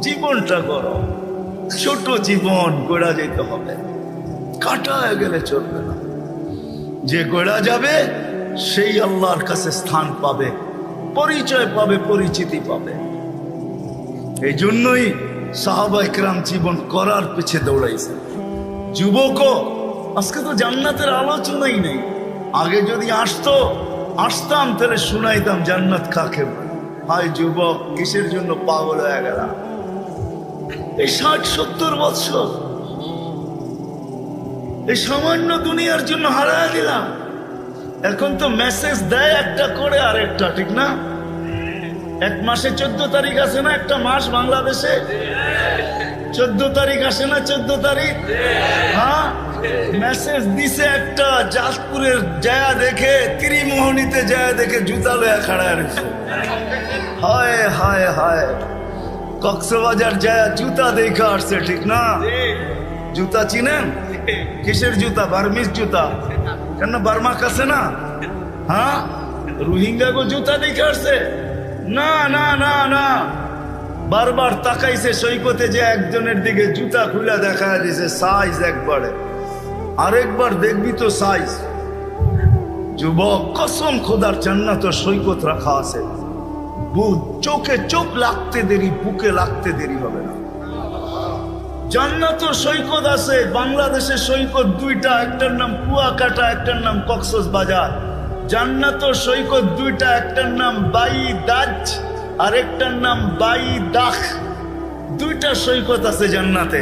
জীবনটা করো। ছোট জীবন গোড়া যেতে হবে। কাটায় গেলে চলবে না। যে গোড়া যাবে, সেই আল্লাহর কাছে স্থান পাবে, পরিচয় পাবে, পরিচিতি পাবে। এই জন্যই সাহাবা একরাম জীবন করার পিছে দৌড়াইছে। যুবক আজকে তো জান্নাতের আলোচনাই নেই। আগে যদি আসতো, আসতাম, তাহলে শুনাইতাম, জান্নাত কাকে বলে। হায় যুবক, কিসের জন্য পাগল হয়ে গেলাম এই ষাট, সত্তর বৎসর। এই সামান্য দুনিয়ার জন্য হারায় দিলাম। এখন তো মেসেজ দেয় একটা করে আর একটা, ঠিক না? এক মাসে চোদ্দ তারিখ আছে না একটা মাস বাংলাদেশে? চোদ্দ তারিখ আসে না চোদ্দ তারিখ? হ্যাঁ? মেসেজ দিছে একটা জাজপুরের জায়া দেখে, ত্রিমোহনীতে জায়া দেখে জুতা লয়া খাড়া রয়েছে হায় হায় হায়। কক্সবাজার জায়া জুতা দেখে আসছে, ঠিক না? জুতা চিনেন? কিসের জুতা? বার্মিস জুতা। কেন বার্মা কাছে না? হ্যাঁ? রোহিঙ্গা গো জুতা দেখে আসছে? না না না না। বারবার তাকাইছে সৈকতে যে একজনের দিকে জুতা খুলে দেখা দিছে সাইজ একবারে। আরেকবার দেখবি তো সাইজ যুবক, কসম খোদার জান্নাত সৈকত রাখা আছে। বুধ চোখে চোখ লাগতে দেরি, বুকে লাগতে দেরি হবে না। জান্নাত সৈকত আছে, বাংলাদেশের সৈকত দুইটা, একটার নাম কুয়াকাটা, একটার নাম কক্সস বাজার। জান্নাত সৈকত দুইটা, একটার নাম বাই দাজ আরেকটার নাম বাই দাখ দুইটা সৈকত আছে জান্নাতে।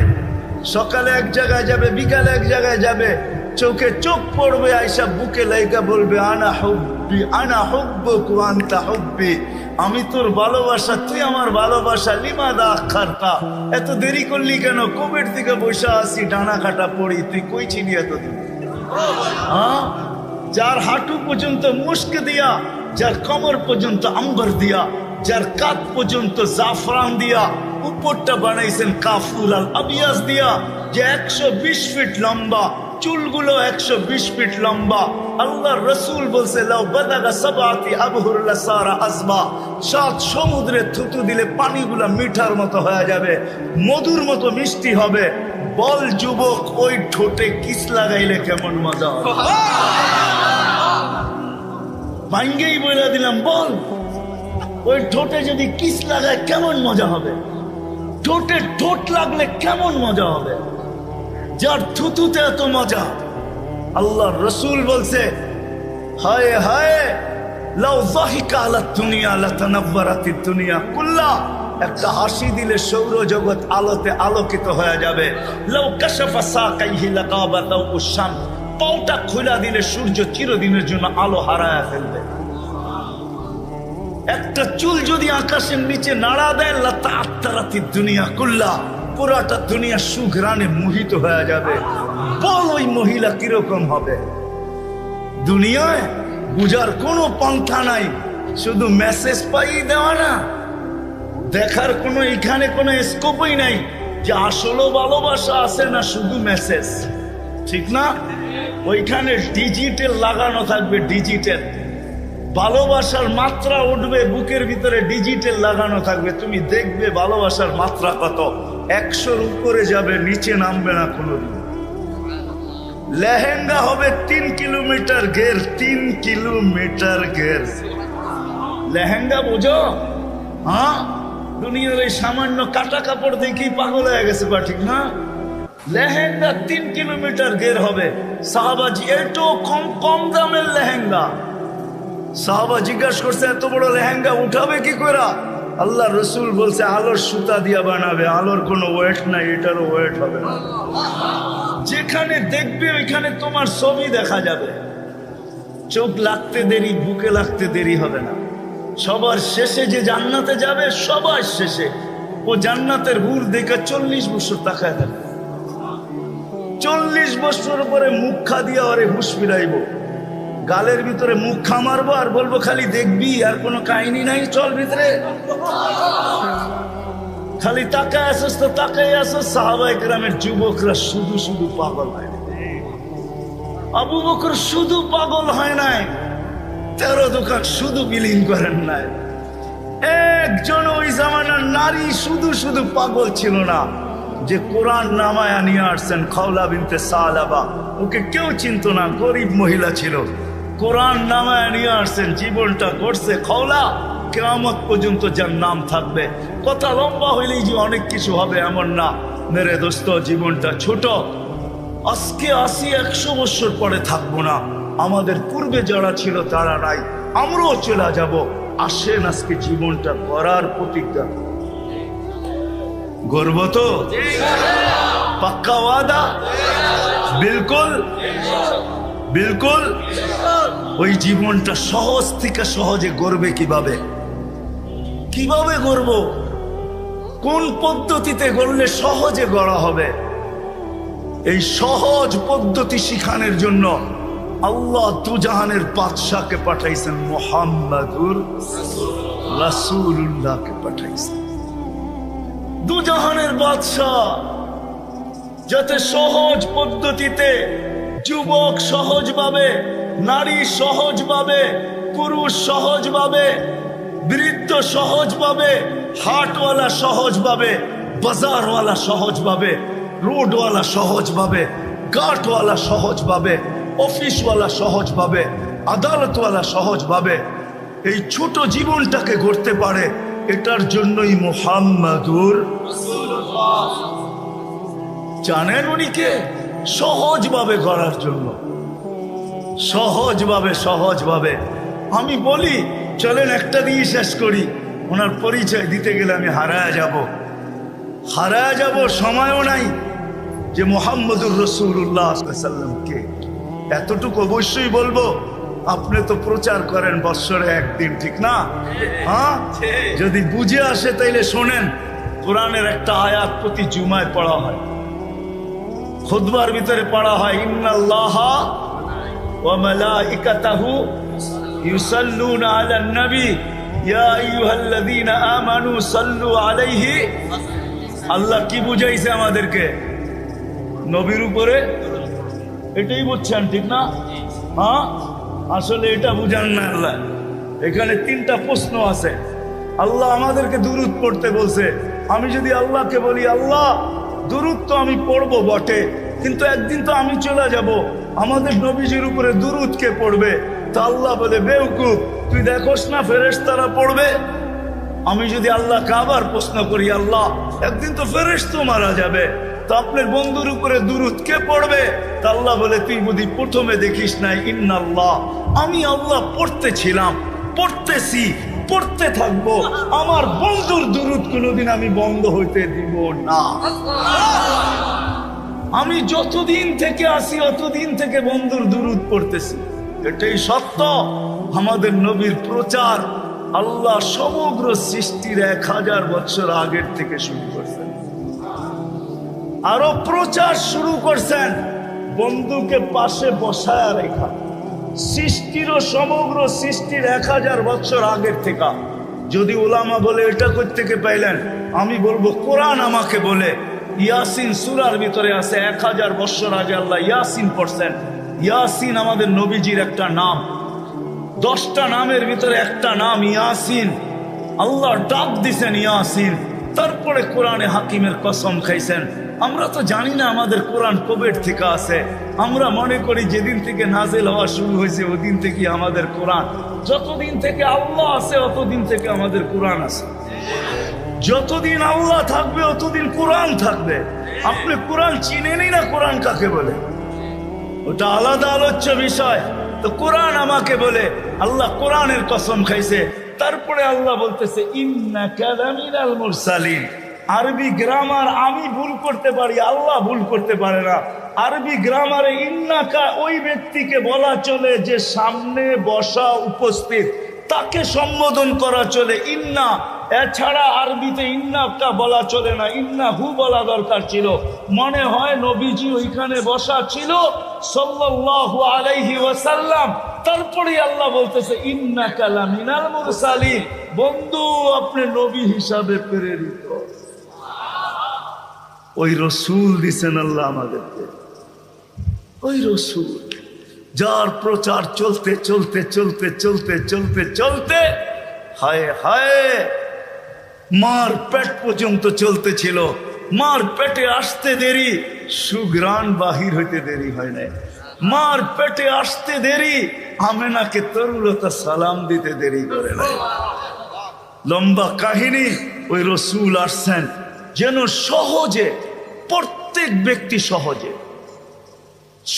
সকালে এক জায়গায় যাবে, বিকালে এক জায়গায় যাবে, চোখে চোখ পড়বে আইসা বুকে লাইকা বলবে, আনা হব্বি, আনা হব্বুক ওয়া আনতা হব্বি। আমি তোর ভালোবাসা, তুই আমার ভালোবাসা, লিমা দা আখারতা। এত দেরি করলি কেন? কোভিড থেকে বসে আসি ডানা কাটা পড়ি। তুই কই ছিলি এতদিন? হ্যাঁ? যার হাঁটু পর্যন্ত মুস্ক দিয়া, যার কমর পর্যন্ত আম্বর দিয়া, যার কাত পর্যন্ত জাফরান দিয়া উপরটা বানাইছেন কাফুল আল আবিয়াস দিয়া, যে একশো বিশ ফিট লম্বা, চুলগুলো একশো বিশ ফিট লম্বা। আল্লাহ রসুল বলছে সাত সমুদ্রে থুতু দিলে পানিগুলা মিঠার মতো হয়ে যাবে, মধুর মতো মিষ্টি হবে। বল যুবক, ওই ঠোঁটে কিস লাগাইলে কেমন মজা ভাঙ্গেই বলে দিলাম, বল, ওই ঠোঁটে যদি কিস লাগায় কেমন মজা হবে? ঠোঁটে ঠোঁট লাগলে কেমন মজা হবে? যার থুতুতে এত মজা? আল্লাহ রসুল বলছে, হায় হায় পাউটা খোলা দিলে সূর্য চিরদিনের জন্য আলো হারায় ফেলবে। একটা চুল যদি আকাশের নিচে নাড়া দেয়, লতা আত্মারাতি দুনিয়া কুল্লা। পুরাটা দুনিয়া সুঘ্রাণে মোহিত হয়ে যাবে। বল ওই মহিলা কীরকম হবে? দুনিয়ায় বুঝার কোনো পন্থা নাই। শুধু মেসেজ পাই দেওয়া না। দেখার কোনো, এখানে কোনো স্কোপই নাই যে আসলে ভালোবাসা আছে না শুধু মেসেজ ঠিক না? ওইখানে ডিজিটাল লাগানো থাকবে ডিজিটাল ভালোবাসার মাত্রা উঠবে, বুকের ভিতরে ডিজিটাল লাগানো থাকবে। তুমি দেখবে ভালোবাসার মাত্রা কত। একশোর উপরে যাবে, নিচে নামবে না কোনোদিন। লেহেঙ্গা হবে তিন কিলোমিটার ঘের, তিন কিলোমিটার ঘের। লেহেঙ্গা বোঝো? হ্যাঁ? দুনিয়ার এই সামান্য কাটা কাপড় দেখেই পাগল হয়ে গেছে, বা ঠিক না? লেহেঙ্গা তিন কিলোমিটার ঘের হবে। সাহাবাজি এটো কম কম দামের লেহেঙ্গা। সাহাবা জিজ্ঞাসা করছে, এত বড় লেহেঙ্গা উঠাবে কি করে আল্লাহ রসুল বলছে, আলোর সুতা দিয়া বানাবে, আলোর কোনো ওয়েট নাই, এটারও ওয়েট হবে না। যেখানে দেখবে, ওইখানে তোমার ছবি দেখা যাবে। চোখ লাগতে দেরি, বুকে লাগতে দেরি হবে না। সবার শেষে যে জান্নাতে যাবে, সবার শেষে। ও জান্নাতের হুর দেখে চল্লিশ বছর তাকায় থাকবে। চল্লিশ বছর পরে মুখ দিয়া ওরে হুশ ফিরাইব। গালের ভিতরে মুখ খামারবো আর বলব খালি দেখবি আর কোনো কাহিনী নাই, চল ভিতরে। খালি তাকায় আসস তো তাকাই আসস সাহাবাই গ্রামের যুবকরা শুধু শুধু পাগল হয় আবু বকর শুধু পাগল হয় নাই, তেরো দোকান শুধু বিলীন করেন নাই। একজন ওই জামানার নারী শুধু শুধু পাগল ছিল না, যে কোরআন নামায় নিয়ে আসছেন খাওলা বিনতে সালাবা। ওকে কেউ চিনত না, গরিব মহিলা ছিল। কোরআন নামায় নিয়ে আসছেন, জীবনটা করছে খওলা কেরামত পর্যন্ত যার নাম থাকবে। কথা লম্বা হইলেই যে অনেক কিছু হবে এমন না। মেরে দোস্ত, জীবনটা ছোট। আজকে আসি একশো বছর পরে থাকব না। আমাদের পূর্বে যারা ছিল তারা নাই। আমরাও চলে যাব। আসেন আজকে জীবনটা করার প্রতিজ্ঞা। গর্ব তো? পাক্কা ওয়াদা? বিলকুল? বিলকুল? ওই জীবনটা সহজ থেকে সহজে গড়বে কীভাবে? কীভাবে গড়ব? কোন পদ্ধতিতে গড়লে সহজে গড়া হবে? এই সহজ পদ্ধতি শিখানোর জন্য আল্লাহ তুজাহানের বাদশাকে পাঠাইছেন, মোহাম্মদুর রাসূলুল্লাহকে পাঠাইছেন। দুজাহানের বাদশাহ যাতে সহজ পদ্ধতিতে যুবক সহজভাবে নারী সহজভাবে, পুরুষ সহজভাবে, বৃদ্ধ সহজভাবে, হাটওয়ালা সহজভাবে, বাজারওয়ালা সহজভাবে, রোডওয়ালা সহজভাবে গাটওয়ালা সহজভাবে, অফিসওয়ালা সহজভাবে, আদালতওয়ালা সহজভাবে এই ছোট জীবনটাকে গড়তে পারে, এটার জন্যই মোহাম্মদুর জানেন উনিকে সহজভাবে করার জন্য। সহজভাবে সহজভাবে। আমি বলি, চলেন একটা দিয়ে শেষ করি। ওনার পরিচয় দিতে গেলে আমি হারায় যাব। হারায় যাব সময়ও নাই যে মোহাম্মদুর রসুল্লাহ সাল্লামকে এতটুকু অবশ্যই বলব, আপনি তো প্রচার করেন বৎসরে একদিন, ঠিক না? হ্যাঁ? যদি বুঝে আসে তাইলে শোনেন, কোরআনের একটা আয়াত প্রতি জুমায় পড়া হয়। খুদবার ভিতরে পড়া হয়, ইন্নাল্লাহ ওয়া মালাইকাতাহু ইউসাল্লুনা আলান নবী। ইয়া আইয়ুহাল্লাযীনা আমানু সাল্লু আলাইহি। আল্লাহ কি বুঝাইছে আমাদেরকে? নবীর উপরে? এটাই বুঝছেন, ঠিক না? হ্যাঁ? আসলে এটা বুঝান না আল্লাহ। এখানে তিনটা প্রশ্ন আছে। আল্লাহ আমাদেরকে দুরুদ পড়তে বলছে। আমি যদি আল্লাহকে বলি, আল্লাহ, দুরুদ আমি পড়ব বটে, কিন্তু একদিন তো আমি চলে যাব। আমাদের নবীজির উপরে দুরুদ কে পড়বে? তা আল্লাহ বলে, বেউকুফ, তুই দেখোস না ফেরেস তারা পড়বে? আমি যদি আল্লাহকে আবার প্রশ্ন করি, আল্লাহ, একদিন তো ফেরেস তো মারা যাবে। তো আপনার বন্ধুর উপরে দুরুদ কে পড়বে? তা আল্লাহ বলে, তুই বুধি প্রথমে দেখিস নাই, ইন্নাল্লাহ, আমি আল্লাহ পড়তেছিলাম পড়তেছি, পড়তে থাকব। আমার বন্ধুর দুরুদ কোনোদিন আমি বন্ধ হইতে দিব না। আমি যতদিন থেকে আসি অতদিন থেকে বন্ধুর দুরুদ পড়তেছি। এটাই সত্য। আমাদের নবীর প্রচার আল্লাহ সমগ্র সৃষ্টির এক হাজার বছর আগের থেকে শুরু করছেন। আরও প্রচার শুরু করছেন। বন্ধুকে পাশে বসায় রেখা। সৃষ্টিরও সমগ্র সৃষ্টির এক হাজার বছর আগের থেকে। যদি ওলামা বলে, এটা থেকে পাইলেন? আমি বলব, কোরআন আমাকে বলে। ইয়াসিন সুরার ভিতরে আছে এক হাজার বৎসর আগে আল্লাহ ইয়াসিন পড়ছেন। ইয়াসিন আমাদের নবীজির একটা নাম। দশটা নামের ভিতরে একটা নাম ইয়াসিন। আল্লাহ ডাক দিছেন ইয়াসিন। তারপরে কোরআনে হাকিমের কসম খাইছেন। আমরা তো জানি না আমাদের কোরআন কবের থেকে আছে। আমরা মনে করি যেদিন থেকে নাজেল হওয়া শুরু হয়েছে, ওদিন থেকে আমাদের কোরআন। যতদিন থেকে আল্লাহ আছে, অতদিন থেকে আমাদের কোরআন আছে। যতদিন আল্লাহ থাকবে, অতদিন কোরআন থাকবে। আপনি কোরআন চিনেনই না, কোরআন কাকে বলে? ওটা আলাদা আলোচ্য বিষয়। তো কোরআন আমাকে বলে, আল্লাহ কোরআনের কসম খাইছে। তারপরে আল্লাহ বলতেছে আরবি গ্রামার আমি ভুল করতে পারি, আল্লাহ ভুল করতে পারে না। আরবি গ্রামারে ইন্নাকা ওই ব্যক্তিকে বলা চলে যে সামনে বসা উপস্থিত। তাকে সম্বোধন করা চলে। ইন্না, এছাড়া আরবিতে ইন্নাকা বলা চলে না, ইন্না হু বলা দরকার ছিল। মনে হয় নবীজি ওইখানে বসা ছিল, সাল্লাল্লাহু আলাইহি ওয়াসাল্লাম। তারপরে আল্লাহ বলতেছে ইন্না কালামিনাল মুরসালিন। বন্ধু, আপনি নবী হিসাবে প্রেরিত। ওই রসুল দিছেন আল্লাহ আমাদেরকে। ওই রসুল। যার প্রচার চলতে চলতে চলতে চলতে চলতে চলতে, হায় হায়, মার পেট পর্যন্ত চলতেছিল। মার পেটে আসতে দেরি সুগ্রাণ বাহির হইতে দেরি হয় নাই। মার পেটে আসতে দেরি, আমেনাকে তরুলতা সালাম দিতে দেরি করে নাই। লম্বা কাহিনী ওই রসুল আসছেন, যেন সহজে, প্রত্যেক ব্যক্তি সহজে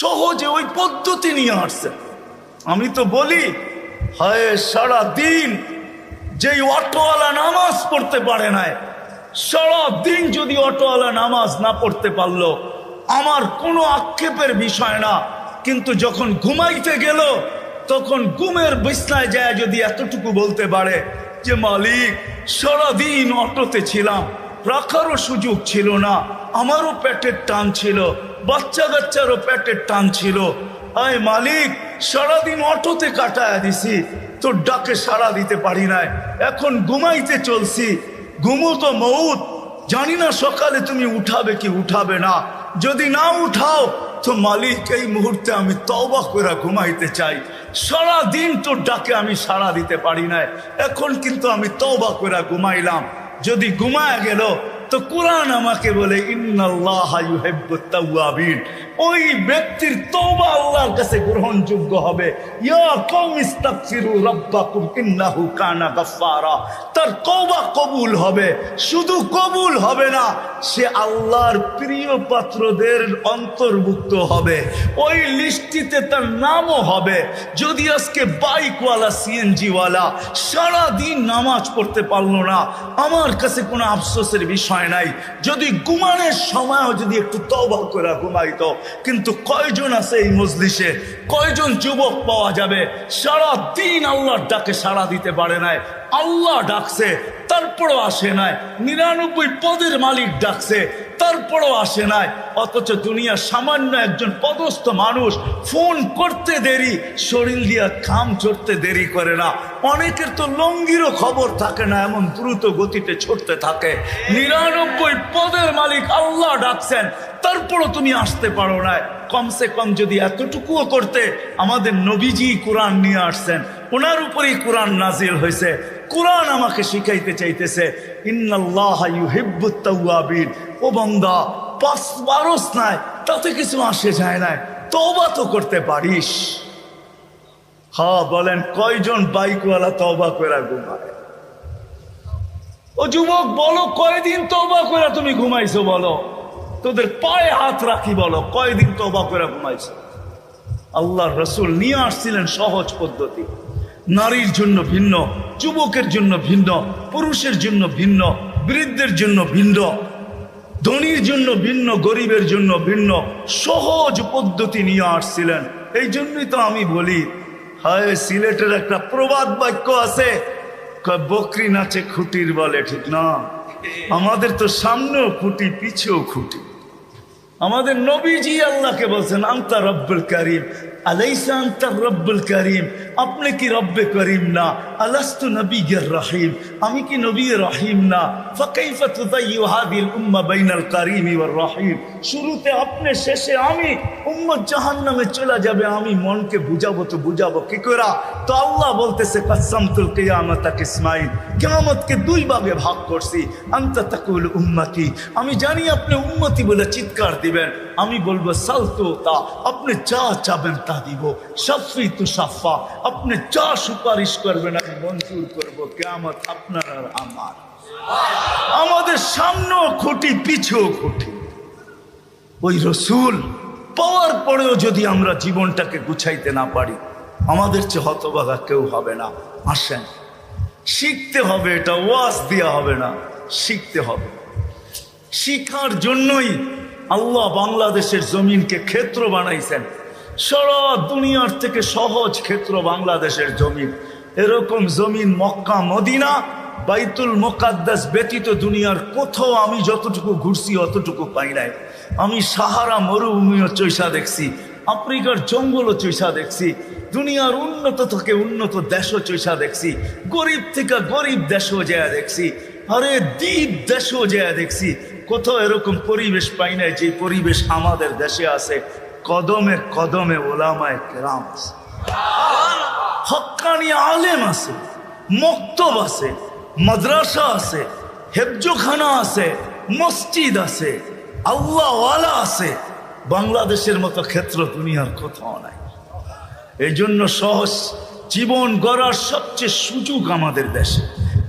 সহজে ওই পদ্ধতি নিয়ে আসছেন আমি তো বলি, হয় সারা দিন যেই অটোওয়ালা নামাজ পড়তে পারে নাই, সারা দিন যদি অটোওয়ালা নামাজ না পড়তে পারল, আমার কোনো আক্ষেপের বিষয় না। কিন্তু যখন ঘুমাইতে গেল, তখন ঘুমের বিছনায় যায় যদি এতটুকু বলতে পারে যে, মালিক সারাদিন অটোতে ছিলাম, রাখারও সুযোগ ছিল না, আমারও পেটের টান ছিল বাচ্চা কাচ্চারও পেটের টান ছিল। আয় মালিক, সারাদিন অটোতে কাটায় দিছি। তোর ডাকে সাড়া দিতে পারি নাই। এখন ঘুমাইতে চলছি। ঘুমো তো মৌত। জানি না সকালে তুমি উঠাবে কি উঠাবে না। যদি না উঠাও, তো মালিক, এই মুহূর্তে আমি তওবা করে ঘুমাইতে চাই। সারা দিন তোর ডাকে আমি সাড়া দিতে পারি নাই। এখন কিন্তু আমি তওবা করে ঘুমাইলাম। যদি ঘুমায় গেল তো কোরআন আমাকে বলে ইন্নাল্লাহ ইউহিব্বুত তাওয়াবিন। ওই ব্যক্তির তওবা আল্লাহর কাছে গ্রহণযোগ্য হবে। ইয়া কানা তার তওবা কবুল হবে। শুধু কবুল হবে না, সে আল্লাহর প্রিয় পাত্রদের অন্তর্ভুক্ত হবে। ওই লিস্টিতে তার নামও হবে। যদি আজকে বাইকওয়ালা, সিএনজিওয়ালা সারা দিন নামাজ পড়তে পারল না, আমার কাছে কোনো আফসোসের বিষয় নাই। যদি ঘুমানোর সময়ও যদি একটু তবা করে ঘুমাইতো কিন্তু কয়জন আছে এই মজলিসে? কয়জন যুবক পাওয়া যাবে? সারা দিন আল্লাহর ডাকে সাড়া দিতে পারে নাই। আল্লাহ ডাকছে, তারপরও আসে নাই। নিরানব্বই পদের মালিক ডাকছে, তারপরও আসে নাই। অথচ দুনিয়ার সামান্য একজন পদস্থ মানুষ ফোন করতে দেরি, শরীর দিয়া খাম চড়তে দেরি করে না। অনেকের তো লঙ্গিরও খবর থাকে না, এমন দ্রুত গতিতে ছড়তে থাকে। নিরানব্বই পদের মালিক আল্লাহ ডাকছেন, তারপরও তুমি আসতে পারো না কমসে কম যদি এতটুকুও করতে আমাদের নবীজি কোরআন নিয়ে আসছেন, ওনার উপরেই কোরআন নাজিল হয়েছে। কোরআন আমাকে শিখাইতে চাইতেছে, ইন্নাল্লাহ ইউহিব্বুত তাওয়াবিন। ও বন্দা, পাঁচ বারোস নাই, তাতে কিছু আসে যায় না তওবা তো করতে পারিস। হা বলেন, কয়জন বাইকওয়ালা তবা করে ঘুমায়? ও যুবক, বলো, কয়দিন তবা করে তুমি ঘুমাইছো, বলো? তোদের পায়ে হাত রাখি বলো, কয়দিন তওবা করে ঘুমাইছো? আল্লাহর রসুল নিয়ে আসছিলেন সহজ পদ্ধতি। নারীর জন্য ভিন্ন, যুবকের জন্য ভিন্ন, পুরুষের জন্য ভিন্ন, বৃদ্ধের জন্য ভিন্ন, ধনীর জন্য ভিন্ন, গরিবের জন্য ভিন্ন, সহজ পদ্ধতি নিয়ে আসছিলেন। এই জন্যই তো আমি বলি, হায়, সিলেটের একটা প্রবাদ বাক্য আছে বকরি নাচে খুঁটির বলে ঠিক না? আমাদের তো সামনেও খুঁটি, পিছেও খুঁটি। আমাদের নবীজি আল্লাহকে বলছেন আন্তা রব্বুল করিম। আলাইসা আন্তা রব্বুল করিম, আপনি কি রব্বে করিম না? আলাস্তু নবীর রহিম, আমি কি নবী রহিম না? ফাকাইফা তুদাইয়ু হাদিল উম্মা বাইনাল করিম ওয়ার রহিম। শুরুতে আপনি, শেষে আমি, উম্মত জাহান্নামে চলে যাবে, আমি মনকে বুঝাবো তো বুঝাবো কি করে তো আল্লাহ বলতেছে কাসামতুল কিয়ামত ইসমাইল কিয়ামতকে দুই ভাগে ভাগ করছি। আন্তা তাকুল উম্মতি, আমি জানি আপনি উম্মতি বলে চিৎকার দিবেন। আমি বলব, সালতো তা, আপনি যা চাবেন তা দিব সাফি তু সাফা। আপনি যা সুপারিশ করবেন, আমি মঞ্জুর করব। কেমত আপনার আর আমার। আমাদের সামনেও খুঁটি, পিছেও খুঁটি। ওই রসুল পাওয়ার পরেও যদি আমরা জীবনটাকে গুছাইতে না পারি, আমাদের চেয়ে হতবাগা কেউ হবে না। আসেন, শিখতে হবে এটা, ওয়াজ দেওয়া হবে না, শিখতে হবে। শিখার জন্যই আল্লাহ বাংলাদেশের জমিনকে ক্ষেত্র বানাইছেন। সারা দুনিয়ার থেকে সহজ ক্ষেত্র বাংলাদেশের জমিন এরকম জমিন মক্কা, মদিনা, বাইতুল মোকাদ্দাস ব্যতীত দুনিয়ার কোথাও আমি যতটুকু ঘুরছি, অতটুকু পাই নাই। আমি সাহারা মরুভূমিও চৈসা দেখছি, আফ্রিকার জঙ্গলও চৈসা দেখছি, দুনিয়ার উন্নত থেকে উন্নত দেশও চৈসা দেখছি, গরিব থেকে গরিব দেশও যায় দেখছি, আরে দ্বীপ দেশও যায় দেখছি। কোথাও এরকম পরিবেশ পাই নাই যে পরিবেশ আমাদের দেশে আছে। কদমে কদমে ওলামায় কেরাম আছে। হক্কানি আলেম আছে, মক্তব আছে, মাদ্রাসা আছে, হেফজোখানা আছে, মসজিদ আছে, আল্লাহওয়ালা আছে। বাংলাদেশের মতো ক্ষেত্র দুনিয়ার কোথাও নাই। এই জন্য সহজ জীবন গড়ার সবচেয়ে সুযোগ আমাদের দেশে।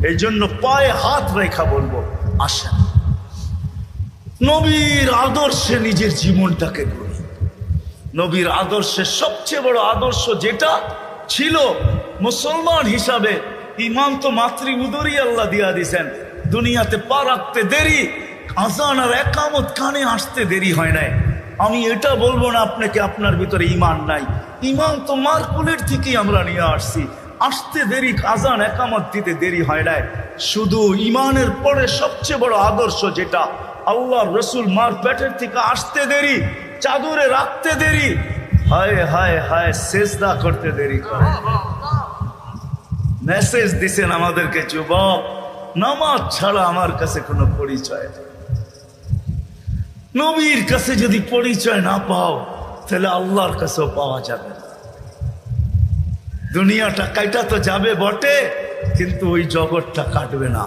এই জন্য পায়ে হাত রেখা বলব, আসেন। নবীর আদর্শে নিজের জীবনটাকে নবীর আদর্শের সবচেয়ে বড় আদর্শ যেটা ছিল মুসলমান হিসাবে ইমান তো মাতৃ উদরই আল্লাহ দিয়া দিছেন। দুনিয়াতে পা রাখতে দেরি, আজান আর একামত কানে আসতে দেরি হয় নাই। আমি এটা বলব না আপনাকে, আপনার ভিতরে ইমান নাই। ইমান তো মার কুলের থেকেই আমরা নিয়ে আসছি। আসতে দেরি, আজান একামত দিতে দেরি হয় নাই। শুধু ইমানের পরে সবচেয়ে বড় আদর্শ যেটা আল্লাহ রসুল মার পেটের থেকে আসতে দেরি। চাদরে রাখতে দেরি। হায় হায় হায়, সেজদা করতে দেরি করে। মেসেজ দিছেন আমাদেরকে যুবক, নামাজ ছাড়া আমার কাছে কোনো পরিচয় নবীর কাছে যদি পরিচয় না পাও, তাহলে আল্লাহর কাছেও পাওয়া যাবে দুনিয়াটা কাইটা তো যাবে বটে, কিন্তু ওই জগৎটা কাটবে না।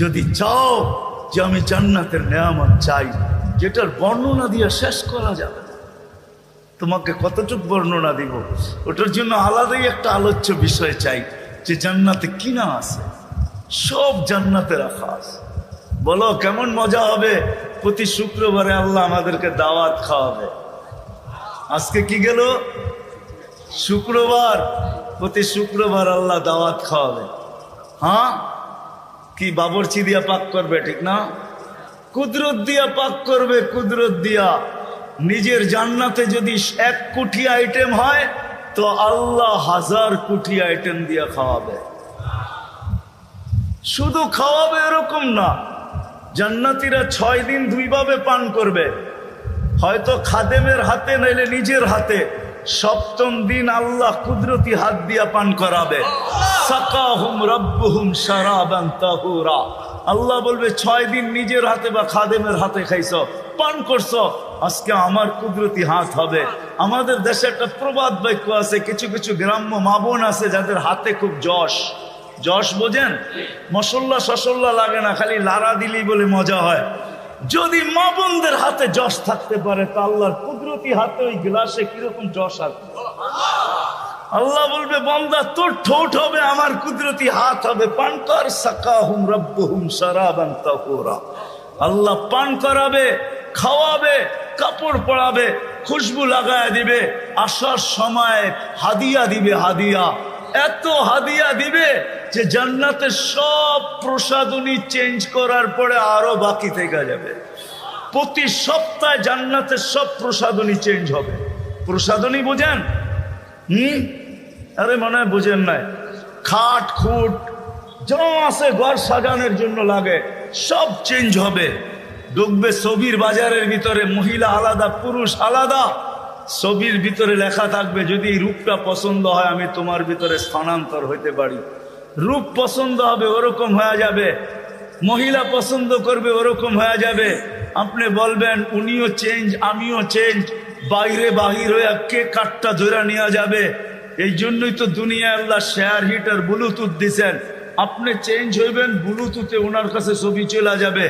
যদি চাও যে আমি জান্নাতের নেয়ামত চাই যেটার বর্ণনা দিয়ে শেষ করা যাবে তোমাকে কতটুক বর্ণনা দিব? ওটার জন্য আলাদাই একটা আলোচ্য বিষয় চাই, যে জান্নাতে কিনা আছে? সব জান্নাতে রাখা আছে। বলো, কেমন মজা হবে? প্রতি শুক্রবারে আল্লাহ আমাদেরকে দাওয়াত খাওয়াবে। আজকে কি গেল? শুক্রবার। প্রতি শুক্রবার আল্লাহ দাওয়াত খাওয়াবে। হ্যাঁ? কি বাবরচি দিয়া পাক করবে, ঠিক না? কুদরত দিয়া পাক করবে, কুদরত দিয়া। নিজের জান্নাতে যদি এক কোটি আইটেম হয়, তো আল্লাহ হাজার কোটি আইটেম দিয়া খাওয়াবে। শুধু খাওয়াবে এরকম না, জান্নাতিরা ছয় দিন দুইভাবে পান করবে। হয়তো খাদেমের হাতে, নাইলে নিজের হাতে। সপ্তম দিন আল্লাহ কুদরতি হাত দিয়া পান করাবে। সাকাহুম রব্বুহুম শারাবান তাহুরা। আল্লাহ বলবে, ছয় দিন নিজের হাতে বা খাদেমের হাতে খাইছ, পান করছ, আজকে আমার কুদরতি হাত হবে। আমাদের দেশে একটা প্রবাদ বাক্য আছে, কিছু কিছু গ্রাম্য মাবন আছে যাদের হাতে খুব যশ। যশ বোঝেন? মশল্লা সসল্লা লাগে না, খালি লারা দিলেই বলে মজা হয়। যদি মা বোনদের হাতে যশ থাকতে পারে, তা আল্লাহর কুদরতি হাতে ওই গ্লাসে কীরকম যশ আছে আল্লাহ বলবে, বন্দা, তোর ঠোঁট হবে, আমার কুদরতি হাত হবে। পান কর সাকাহুম রব্বুহুম সারাবান তাহুরা। আল্লাহ পান করাবে, খাওয়াবে, কাপড় পরাবে, খুশবু লাগায় দিবে, আসার সময় হাদিয়া দিবে, হাদিয়া। এত হাদিয়া দিবে যে জান্নাতের সব প্রসাদনী চেঞ্জ করার পরে আরও বাকি থেকে যাবে। প্রতি সপ্তাহে জান্নাতের সব প্রসাদনী চেঞ্জ হবে। প্রসাদনী বোঝেন? হুম? আরে মনে হয় বুঝেন নাই। খাট, খুট, যা আছে ঘর সাজানোর জন্য লাগে, সব চেঞ্জ হবে। ঢুকবে ছবির বাজারের ভিতরে, মহিলা আলাদা, পুরুষ আলাদা। ছবির ভিতরে লেখা থাকবে, যদি রূপটা পছন্দ হয়, আমি তোমার ভিতরে স্থানান্তর হইতে পারি। রূপ পছন্দ হবে, ওরকম হয়ে যাবে। মহিলা পছন্দ করবে, ওরকম হয়ে যাবে। আপনি বলবেন, উনিও চেঞ্জ আমিও চেঞ্জ বাইরে বাহির হয়ে কে কাঠটা ধরে নেওয়া যাবে? এই জন্যই তো দুনিয়া আল্লাহ শেয়ার হিটার ব্লুটুথ দিছেন। আপনি চেঞ্জ হইবেন ব্লুটুথে ওনার কাছে ছবি চলে যাবে।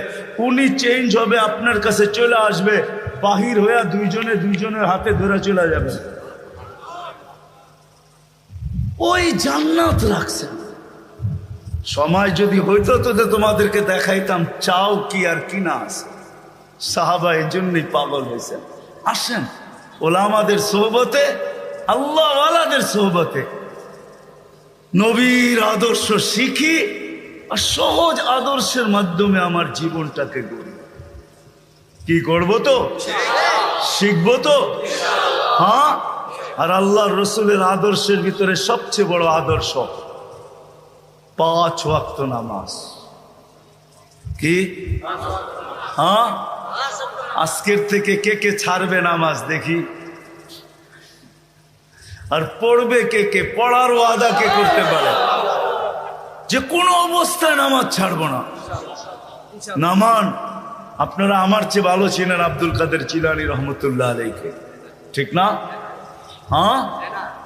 উনি চেঞ্জ হবে, আপনার কাছে চলে আসবে। বাহির হয়ে দুইজনে দুইজনের হাতে ধরে চলে যাবে। ওই জান্নাত রাখছেন। সময় যদি হইতো তো তো তোমাদেরকে দেখাইতাম, চাও কি আর কি না আছে। সাহাবা এই জন্যই পাগল হয়েছেন আসেন, ওলামাদের সোহবতে আল্লাহওয়ালাদের সোহবতে। নবীর আদর্শ শিখি আর সহজ আদর্শের মাধ্যমে আমার জীবনটাকে গড়ি। কি করব তো? শিখব তো? হ্যাঁ? আর আল্লাহ রসুলের আদর্শের ভিতরে সবচেয়ে বড় আদর্শ, পাঁচ ওয়াক্ত নামাজ। কি? হ্যাঁ? আজকের থেকে কে কে ছাড়বে নামাজ দেখি। আর পড়বে কে কে? পড়ার ওয়াদা কে করতে পারে? যে কোনো অবস্থায় নামাজ ছাড়বো না। নামান, আপনারা আমার চেয়ে ভালো ছিলেন আব্দুল কাদের চিলানি রহমতুল্লাহ আলাইকে। ঠিক না? হ্যাঁ?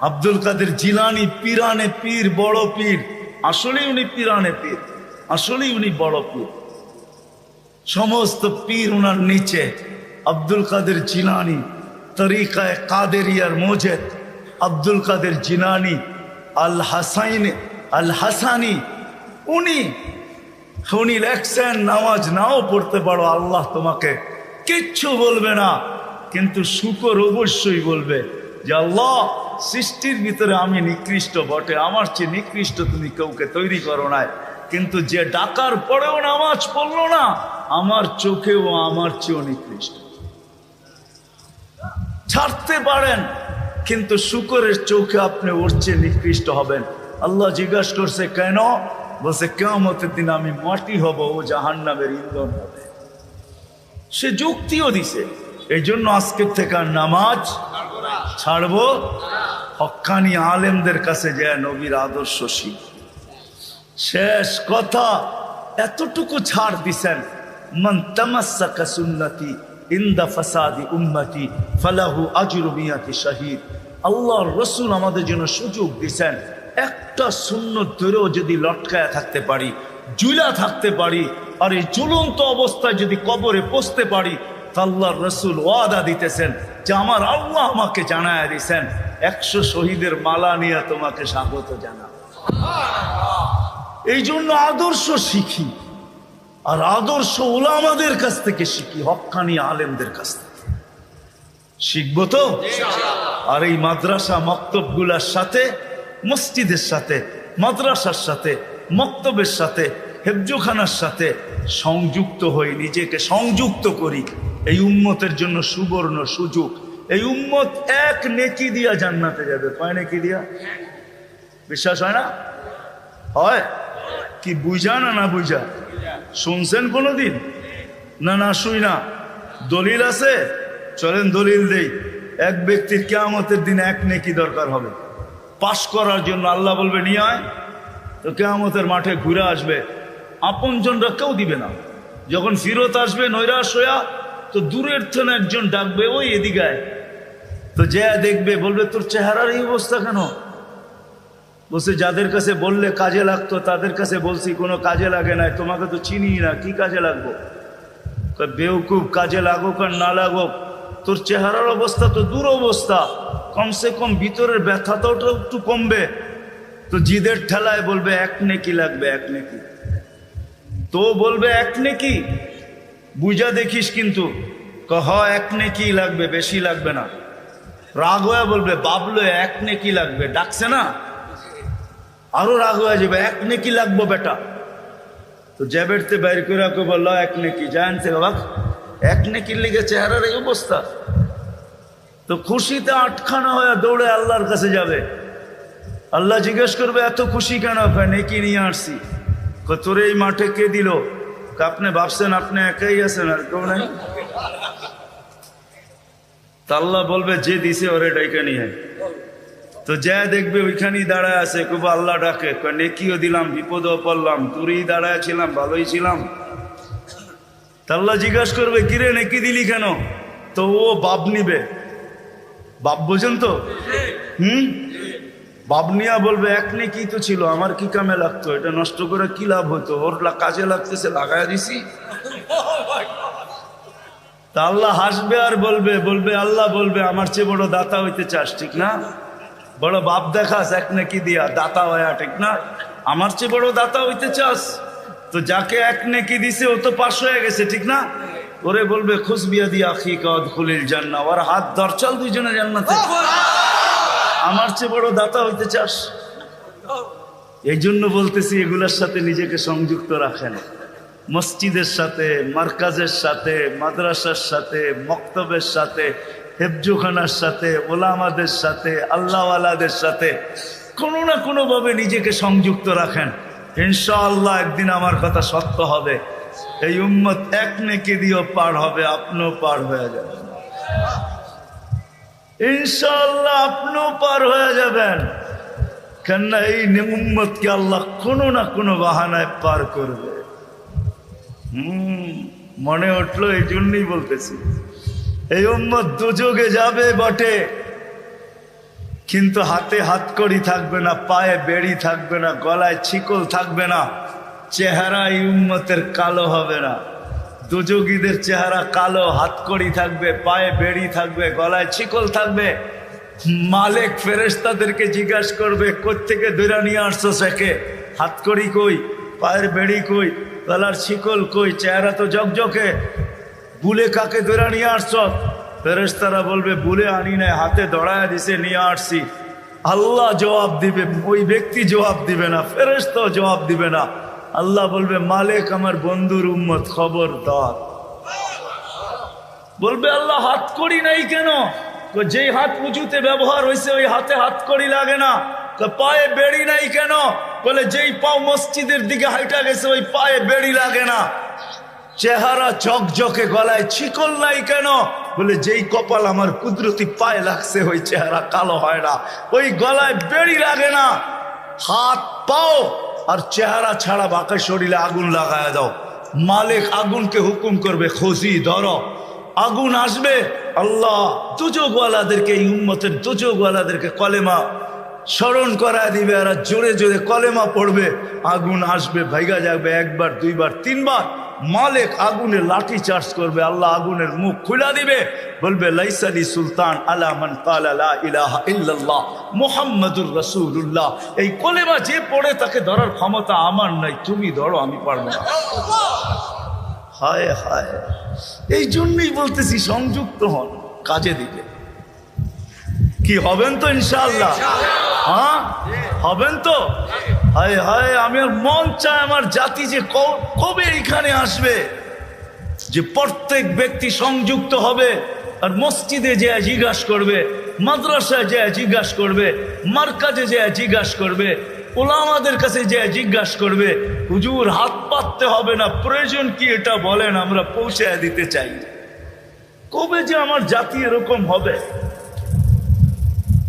আব্দুল কাদের জিলানি পিরানে পীর, বড় পীর। আসলেই উনি পিরানে পীর। আসলেই উনি বড় পীর। সমস্ত পীর ওনার নিচে আব্দুল কাদের জিলানি, তরিকায় কাদেরিয়ার মোজেদ। আব্দুল কাদের জিনানি, আল হাসাইন, আল হাসানি, উনি উনি লেখছেন নামাজ নাও পড়তে পারো, আল্লাহ তোমাকে কিচ্ছু বলবে না, কিন্তু শুকর অবশ্যই বলবে যে আল্লাহ, সৃষ্টির ভিতরে আমি নিকৃষ্ট বটে, আমার চেয়ে নিকৃষ্ট তুমি কাউকে তৈরি করো নাই, কিন্তু যে ডাকার পরেও নামাজ পড়ল না, আমার চোখেও আমার চেয়েও নিকৃষ্ট। ছাড়তে পারেন কিন্তু শুকরের চোখে আপনি চেয়ে নিকৃষ্ট হবেন। আল্লাহ জিজ্ঞাসা করছে, কেন? বলছে কেমতের দিন আমি মাটি হব ও জাহান্নামের ইন্ধন হবে। সে যুক্তিও দিছে এই জন্য আজকের থেকে আর নামাজ ছাড়বো। হক্কানি আলেমদের কাছে যায়, নবীর আদর্শ শিখ। শেষ কথা, এতটুকু ছাড় দিছেন, মান তামাসাকা সুন্নতি ইন্দা ফাসাদি উম্মতি ফালাহু আজরু মিয়াতি শাহিদ। আল্লাহর রসুল আমাদের জন্য সুযোগ দিছেন একটা সুন্নত ধরেও যদি লটকায়া থাকতে পারি জুলা থাকতে পারি আর এই ঝুলন্ত অবস্থায় যদি কবরে পৌঁছতে পারি আল্লাহর রসুল ওয়াদা দিতেছেন যে আমার আল্লাহ আমাকে জানায় দিছেন একশো শহীদের মালা নিয়ে তোমাকে স্বাগত জানা এই জন্য আদর্শ শিখি। আর আদর্শ ওলামাদের কাছ থেকে শিখি হক্কানি আলেমদের কাছ থেকে। শিখব তো? আর এই মাদ্রাসা মক্তবগুলার সাথে মসজিদের সাথে মাদ্রাসার সাথে মক্তবের সাথে হেফজোখানার সাথে সংযুক্ত হই নিজেকে সংযুক্ত করি। এই উম্মতের জন্য সুবর্ণ সুযোগ। এই উম্মত এক নেকি দিয়া জান্নাতে যাবে। কয় নেকি দিয়া? বিশ্বাস হয় না? হয়। কি বুঝা না না বুঝা? শুনছেন কোনোদিন? না না, শুই না। দলিল আছে? চলেন দলিল দেই। এক ব্যক্তির কেয়ামতের দিন এক নেকি দরকার হবে। পাশ করার জন্য আল্লাহ বলবে, নিয়ে আয়। তো কেয়ামতের মাঠে ঘুরে আসবে। আপনজনরা কেউ দিবে না। যখন ফিরত আসবে, নৈরাশ হইয়া, তো দূরের থেকে একজন ডাকবে, ওই এদিকে তো যে দেখবে, বলবে, তোর চেহারার এই অবস্থা কেন? বলছে যাদের কাছে বললে কাজে লাগতো তাদের কাছে বলছি কোনো কাজে লাগে না তোমাকে তো চিনি না কি কাজে লাগবো? কয়, বেওকুব কাজে লাগুক আর না লাগুক তোর চেহারার অবস্থা তো দূর অবস্থা কমসে কম ভিতরের ব্যথাটাও একটু কমবে। তো জিদের ঠেলায় বলবে এক নেকি লাগবে এক নেকি। তো বলবে এক নেকি? বুঝা দেখিস কিন্তু কহ এক নেকি লাগবে বেশি লাগবে না। রাগ হয়ে বলবে বাবলো এক নেকি লাগবে। ডাকছে না? আরও রাগ হয়ে যাবে এক নেকি লাগবো বেটা। তো জ্যাবেরতে বাইর করে কেউ বলল এক নেকি জানতে বাবা। এক নেকির লিগে চেহারার এই অবস্থা। তো খুশিতে আটখানা হয়ে দৌড়ে আল্লাহর কাছে যাবে। আল্লাহ জিজ্ঞেস করবে এত খুশি কেন? কয়, নেকি নিয়ে আসছি। কয়, তোর এই মাঠে কে দিল? কয়, আপনি ভাবছেন আপনি একাই আছেন আর কেউ নাই? তা আল্লাহ বলবে যে দিছে ওরে ডাইকে নিয়ে আয়। তো যা দেখবে ওইখানেই দাঁড়ায় আছে খুব আল্লাহ ডাকে। নেকিও দিলাম, বিপদও পড়লাম, তুরই দাঁড়ায় ছিলাম, ভালোই ছিলাম। তা আল্লাহ জিজ্ঞাসা করবে, কিরে, নেকি দিলি কেন? তো ও বাপ নিবে। বাপ বোঝেন তো? হুম? বাপ নিয়া বলবে, এক নেকি তো ছিল, আমার কি কামে লাগতো? এটা নষ্ট করে কি লাভ হতো ওর কাজে লাগতেছে, লাগায় দিছি। তা আল্লাহ হাসবে আর বলবে বলবে, আল্লাহ বলবে, আমার চেয়ে বড় দাতা হইতে চাস, ঠিক না? বড় বাপ দেখাস, এক নাকি দিয়া, দাতা হয়া ঠিক না? আমার চেয়ে বড় দাতা হইতে চাস? তো যাকে এক নেকি দিছে, ও তো পাশ হয়ে গেছে, ঠিক না? ওরে বলবে, খুশবিয়া দিয়া আখি কদ খুলিল জান্না ওর হাত দরচাল দুইজনে জান্নাতে। আমার চেয়ে বড় দাতা হইতে চাস? এই জন্য বলতেছি, এগুলোর সাথে নিজেকে সংযুক্ত রাখেন। মসজিদের সাথে, মার্কাজের সাথে, মাদ্রাসার সাথে, মক্তবের সাথে হেফজুখানার সাথে, ওলামাদের সাথে, আল্লাহওয়ালাদের সাথে কোনো না কোনোভাবে নিজেকে সংযুক্ত রাখেন। ইনশাআল্লাহ একদিন আমার কথা সত্য হবে। এই উম্মত এক নেকি দিয়েও পার হবে, আপনিও পার হয়ে যাবেন। ইনশাআল্লাহ আপনিও পার হয়ে যাবেন। কেননা এই উম্মতকে আল্লাহ কোনো না কোনো বাহানায় পার করবে। হুম, মনে উঠল, এই জন্যই বলতেছি। এই উম্মত দুযোগে যাবে বটে। কিন্তু হাতে হাত কড়ি থাকবে না, পায়ে বেড়ি থাকবে না, গলায় ছিকল থাকবে না। চেহারা এই উম্মতের কালো হবে না। দুযোগীদের চেহারা কালো হাত হাতকড়ি থাকবে, পায়ে বেড়ি থাকবে, গলায় ছিকল থাকবে। মালিক ফেরেস্তাদেরকে জিজ্ঞাসা করবে, কোত্থেকে দূরা নিয়ে আসছো সেকে হাতকড়ি কই? পায়ের বেড়ি কই? গলার শিকল কই? চেহারা তো জকজকে। বুলে কাকে ধরে নিয়ে আসছ? ফেরেস্তারা বলবে বুলে আনি নাই, হাতে দড়ায় দিছে, নিয়ে আসছি। আল্লাহ জবাব দিবে, ওই ব্যক্তি জবাব দিবে না ফেরেস্তাও জবাব দিবে না। আল্লাহ বলবে, মালিক আমার বন্ধুর উম্মত খবর দার বলবে, আল্লাহ হাত করি নাই কেন? যেই হাত উঁচুতে ব্যবহার হয়েছে ওই হাতে হাত করি লাগে না। পায়ে বেড়ি নাই কেন? বলে, যেই পাও মসজিদের দিকে হাইটা গেছে, ওই পায়ে বেড়ি লাগে না। চেহারা ঝকঝকে গলায়, ছিকল নাই কেন? বলে, যেই কপাল আমার কুদরতি পায়ে লাগছে, ওই চেহারা কালো হয় না, ওই গলায় বেড়ি লাগে না। হাত পাও আর চেহারা ছাড়া বাঁকা শরীরে আগুন লাগায় দাও। মালিক আগুনকে হুকুম করবে খুশি ধরো। আগুন আসবে, আল্লাহ দুযোগওয়ালাদেরকে এই উম্মতের দুযোগওয়ালাদেরকে কলেমা স্মরণ করায় দিবে আর জোরে জোরে কলেমা পড়বে। আগুন আসবে, ভাইগা যাবে একবার, দুইবার, তিনবার। মালিক আগুনের লাঠি চার্জ করবে, আল্লাহ আগুনের মুখ খুলা দিবে। বলবে লাইসালি সুলতান আলা মান কালা লা ইলাহা ইল্লাল্লাহ, মুহাম্মাদুর রাসূলুল্লাহ। এই কলেমা যে পড়ে তাকে ধরার ক্ষমতা আমার নাই, তুমি ধরো, আমি পারব না। হায় হায়। এই জন্যই বলতেছি, সংযুক্ত হন, কাজে দিবে। কি হবেন তো ইনশাল্লাহ হ্যাঁ? হবেন তো? হায় হায়, আমি মন চায় আমার জাতি যে কবে এখানে আসবে? যে প্রত্যেক ব্যক্তি সংযুক্ত হবে আর মসজিদে যে জিজ্ঞাসা করবে, মাদ্রাসায় যে জিজ্ঞাসা করবে, মার্কাজে যে জিজ্ঞাসা করবে, ওলামাদের কাছে যে জিজ্ঞাসা করবে, হুজুর, হাত পাততে হবে না, প্রয়োজন কি এটা বলেন, আমরা পৌঁছে দিতে চাই। কবে যে আমার জাতি এরকম হবে?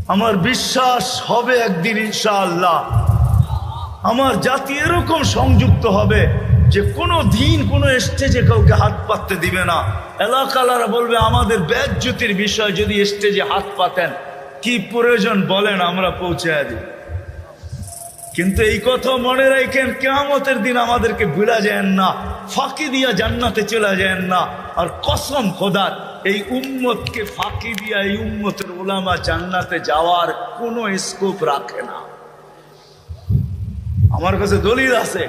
আমার বিশ্বাস হবে একদিন ইনশাআল্লাহ। আমার জাতি এরকম সংযুক্ত হবে যে কোনো দিন, কোনো স্টেজে কাউকে হাত পাততে দিবে না। এলাকালারা বলবে, আমাদের ব্যাজ্যোতির বিষয় যদি স্টেজে হাত পাতেন, কি প্রয়োজন বলেন, আমরা পৌঁছে দিই। কিন্তু এই কথা মনে রাখেন, কেয়ামতের দিন আমাদেরকে ভুলা যায় না। ফাঁকি দিয়া জান্নাতে চলে যায় না। আর কসম খোদার, এই উম্মতকে ফাঁকি দিয়া এই উম্মতের ওলামা জান্নাতে যাওয়ার কোনো স্কোপ রাখে না। আমার কাছে দলিল আছে,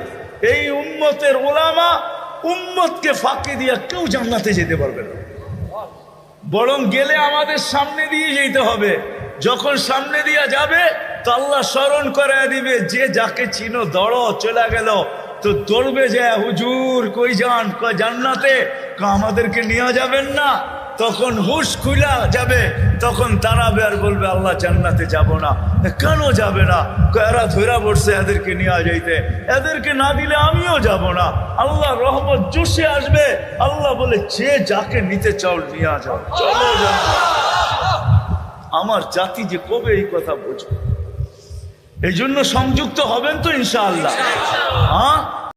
এই উম্মতের ওলামা উম্মতকে ফাঁকি দিয়া কেউ জান্নাতে যেতে পারবে না। বরং গেলে আমাদের সামনে দিয়ে যেতে হবে। যখন সামনে দিয়া যাবে, তো আল্লাহ স্মরণ করে দিবে, যে যাকে চিনো, দড়, চলে গেল তো দৌড়বে যে, হুজুর, কই যান? জান্নাতে? আমাদেরকে নিয়ে যাবেন না? তখন হুশ খুলা যাবে। তখন দাঁড়াবে আর বলবে, আল্লাহ জান্নাতে যাব না। কেন যাবে না? এরা ধরা পড়ছে এদেরকে নিয়ে যাইতে। এদেরকে না দিলে আমিও যাব না। আল্লাহ রহমত জোশে আসবে। আল্লাহ বলে, যে যাকে নিতে চাও, নিয়ে যাও। চলো। আমার জাতি যে কবে এই কথা বুঝবে? এই জন্য সংযুক্ত হবেন তো ইনশাআল্লাহ। হ্যাঁ?